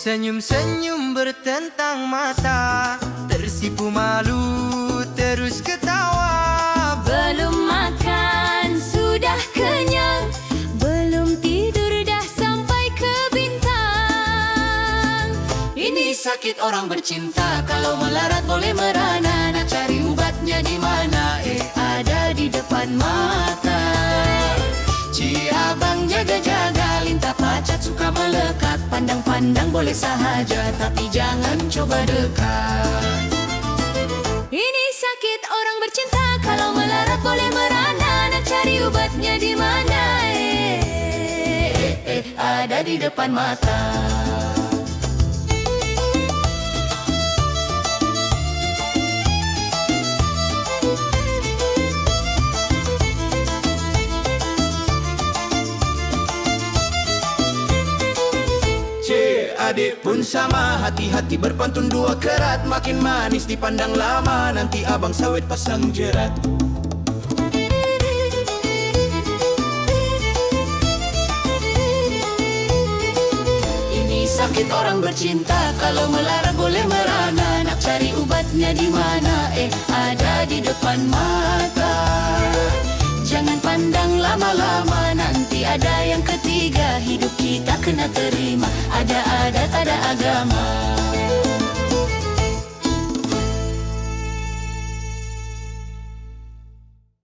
Senyum-senyum bertentang mata Tersipu malu terus ketawa. Belum makan sudah kenyang. Belum tidur dah sampai ke bintang. Ini sakit orang bercinta. Kalau melarat boleh merana. Nak cari Pandang-pandang boleh sahaja Tapi jangan coba dekat. Ini sakit orang bercinta Kalau melarat boleh merana. Nak cari ubatnya di mana? Eh, Eh eh ada di depan mata adik pun sama. Hati-hati berpantun dua kerat. Makin manis dipandang lama. Nanti abang sawit pasang jerat. Ini sakit orang bercinta. Kalau melarang boleh merana. Nak cari ubatnya di mana? Eh ada di depan mata. Jangan pandang lama-lama. Nanti ada yang ketiga. Hidup kita kena terima Ada adat, ada agama